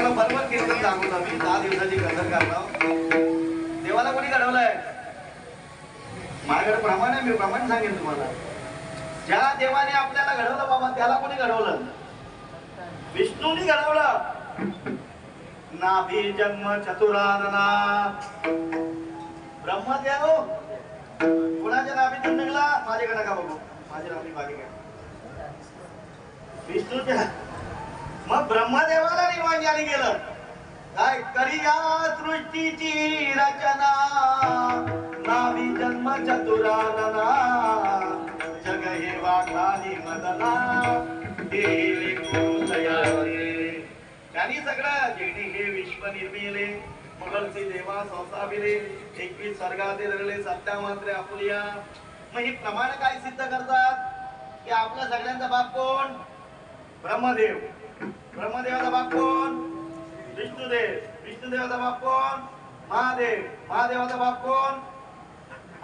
तुम्हाला बरोबर कीर्तन सांगतो मी दहा दिवसाची कदर करतो देवाला कोणी घडवलंय? माझ्याकडे प्रमाण आहे मी प्रमाण सांगेन तुम्हाला. ज्या देवाने आपल्याला घडवलं बाबा त्याला कोणी घडवलं? विष्णूनी घडवलं. नाभी जन्म चतुरानना. ब्रह्मदेव कुणाच्या नाभीतून निघला? माझ्याकडे का बघू. माझ्या नाभी बाकी काय? विष्णूच्या मग ब्रह्मदेवाला निर्माण ज्याने गेलं. काय करिया सृष्टीची रचना. नावी जन्म चतुरानना. जग हे वाघाली मदना. त्यांनी सगळं जेणे हे विश्व निर्मिले. मगलचे देवा संस्थापिले एकवीस स्वर्गाचे धरले सत्या मात्र आपुलिया. मग ही प्रमाण काय सिद्ध करतात? की आपल्या सगळ्यांचा बाप कोण? ब्रह्मदेव. ब्रह्मदेवाचा बाप कोण? विष्णुदेव. विष्णुदेवाचा बाप कोण? महादेव. महादेवाचा बाप कोण?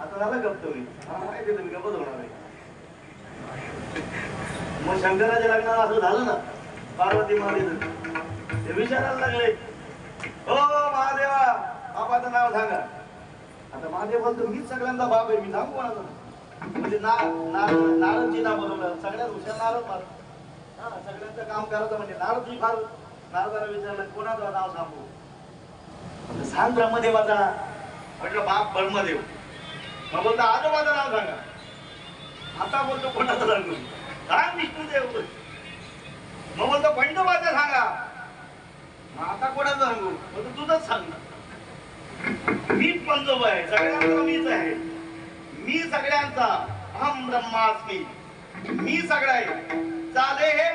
आता झालं गप्त तुम्ही. माहिती तुम्ही गप्पच होणार मग शंकराच्या लग्नाला असं झालं ना पार्वती महादेव. ते विचारायला लागले. हो महादेवा बापाचं नाव सांगा. आता महादेव बोलतो मीच सगळ्यांचा बाप आहे मी सांगू कोणाचं? म्हणजे ना नारद नारदजी ना बोलवलं सगळ्यात हुशार नारद मारत हा, सगळ्यांचं काम करायचं म्हणजे नारदजी फार नारदाला विचारलं कोणाचं नाव सांगू? म्हणलं, सांग ब्रह्मदेवाचा म्हटलं बाप ब्रह्मदेव. मग बोलतो आजोबाचं नाव सांगा. आता बोलतो कोणाचं सांगू? सांग विष्णुदेव. मग बोलतो पंडोबाचं सांगा. मग आता कोणाचं सांगू? बोलतो तुझंच सांग मीच पंजोबा आहे सगळ्यांचा मीच आहे. मी सगळ्यांचा अहम ब्रह्मास्मी. मी सगळा आहे. चाले हे?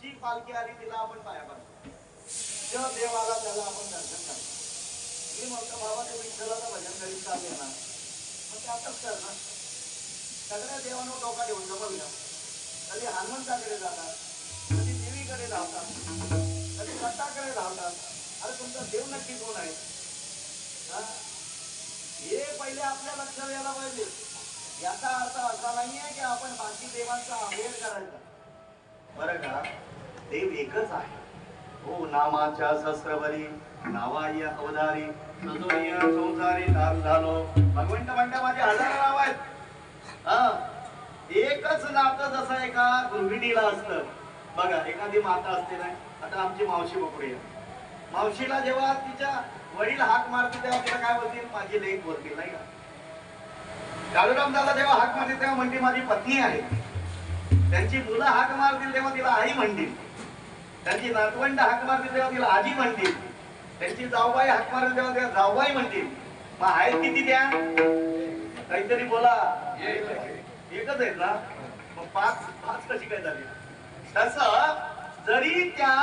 जी पालखी आली तिला आपण पाया पडतो. ज्या देवाला त्याला आपण दर्शन करतो. मी म्हणतो बाबा विठ्ठलाचं भजन करीत चालले ना मग ते आताच कर ना सगळ्या देवानं डोका ठेवून जमवल्या कधी हनुमंताकडे जातात कधी देवीकडे धावतात कधी दत्ताकडे धावतात अरे तुमचा देव नक्की कोण आहे हा? हे पहिले आपल्या लक्षात यायला पाहिजे याचा अर्थ असा नाहीये की आपण बाकी देवांचा अभेर करायचा बरं का देव एकच आहे हो नामाच्या शस्त्रबरी नावाय अवधारी सजोय संसारी नाम झालो. भगवंत म्हणता माझे हजार नाव आहेत. एकच नातं जसं एका गृहिणीला असतं बघा एखादी माता असते ना आता आमची मावशी बघूया मावशीला जेव्हा तिच्या वडील हाक मारते तेव्हा तिला काय बोलतील? माझी लेख बोलतील नाही का? काळूराम दादा जेव्हा हाक मारते तेव्हा म्हणते माझी पत्नी आहे. त्यांची मुलं हाक मारतील तेव्हा तिला आई म्हणतील. त्यांची नातवंड हाक मारतील तेव्हा तिला आजी म्हणतील. त्यांची जाऊबाई हाक मारतील तेव्हा तिला जाऊबाई म्हणतील. मग आहेत किती त्या? काहीतरी बोला. एकच आहेत ना? मग पाच पाच कशी काय झाली? तस जरी त्या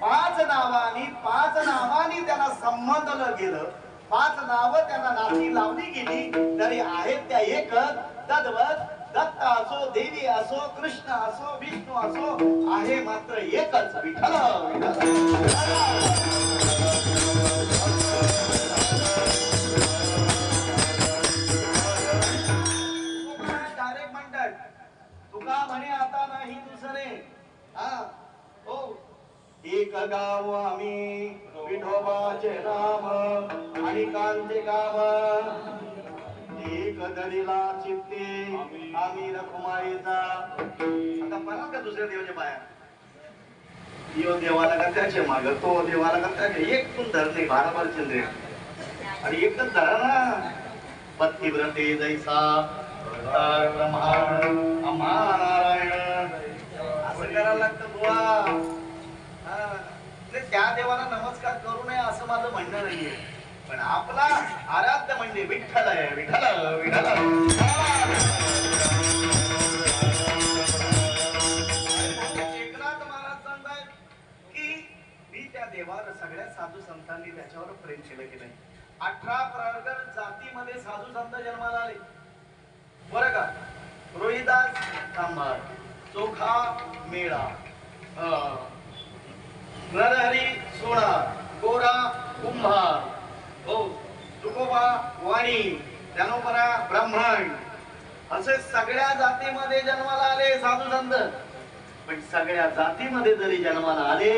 पाच नावानी पाच नावानी त्याला संबंधलं गेलं पाच नावं त्यांना नाती लावली गेली तरी आहेत त्या एकच तद्वत दत्त असो देवी असो कृष्ण असो विष्णू असो आहे मात्र एकच विठ्ठल. डायरेक्ट म्हणतात. तुका म्हणे आता नाही दुसरे. हा. हो. एक गाव आम्ही विठोबाचे नाम आणि कांचे गाव. एक दरीला चित्ते आम्ही रखुमाईचा आता परत का दुसऱ्या देवाच्या पाया. यो देवाला का त्याचे माग तो देवाला का त्याचे एक पण धर नाही बाराबार चंद्रे. आणि एकच धरा ना पत्नी व्रते जैसा अवतार नारायण असं करायला लागतं बुवा. त्या देवाला नमस्कार करू नये असं माझं म्हणणं नाहीये. पण आपला आराध्य म्हणजे विठ्ठल आहे विठ्ठल. एकनाथ महाराज सांगतायत की मी त्या देवावर सगळ्या साधू संतांनी त्याच्यावर प्रेम केलं की नाही. अठरा प्रगर जातीमध्ये साधू संत जन्माला आले. बरं का? रोहिदास सांभार चोखा मेळा अं, नरहरी सोळा गोरा कुंभार हो तुकोबा वाणी ज्ञानोपरा ब्राह्मण असे सगळ्या जातीमध्ये जन्माला आले साधू संत पण सगळ्या जातीमध्ये जरी जन्माला आले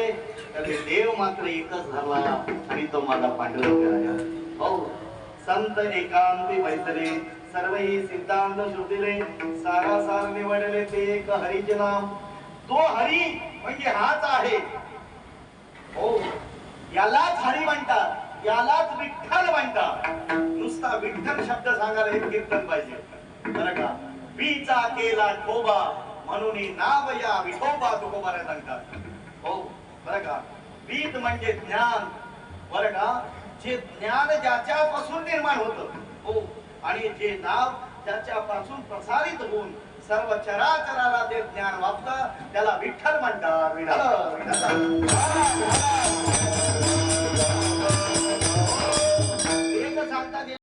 तरी देव मात्र एकच झाला आणि तो माझा पांडुरंग राजा. हो संत एकांती वैसरे सर्व ही सिद्धांत शोधिले सारा सार निवडले ते एक हरीचे नाम. तो हरी म्हणजे हाच आहे. हो यालाच हरी म्हणतात. यालाच विठ्ठल म्हणतात. नुसता विठ्ठल शब्द सांगायला हे कीर्तन पाहिजे. बरं का? बीचा केला ठोबा म्हणून नाव या विठोबा तुकोबाला सांगतात. हो बरं का? बीत म्हणजे ज्ञान. बरं का? जे ज्ञान ज्याच्यापासून निर्माण होत. हो आणि जे नाव त्याच्यापासून प्रसारित होऊन सर्व चराचराला ते ज्ञान वापतं त्याला विठ्ठल म्हणतात. विठ्ठल विठ्ठल. canta bien.